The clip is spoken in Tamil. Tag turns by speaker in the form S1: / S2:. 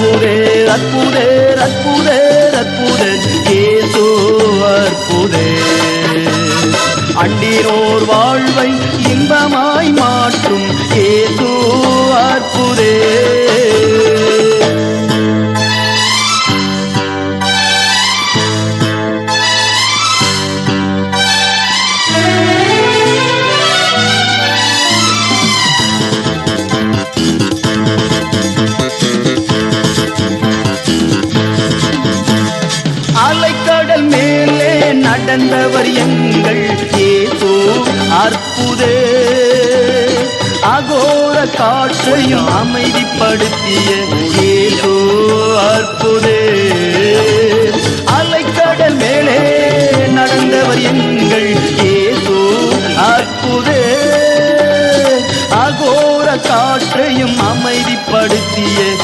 S1: அற்புதே அற்புதே அற்புதே அற்புதே ஏசோ அற்புதே. அண்டினோர் வாழ்வை கடல் மேலே நடந்தவர் எங்கள் ஏதோ அற்புதே. அகோர காற்றையும் அமைதிப்படுத்திய ஏதோ அற்புதே. அலைக்கடல் மேலே நடந்தவர் எங்கள் ஏதோ அற்புதே. அகோர காற்றையும் அமைதிப்படுத்திய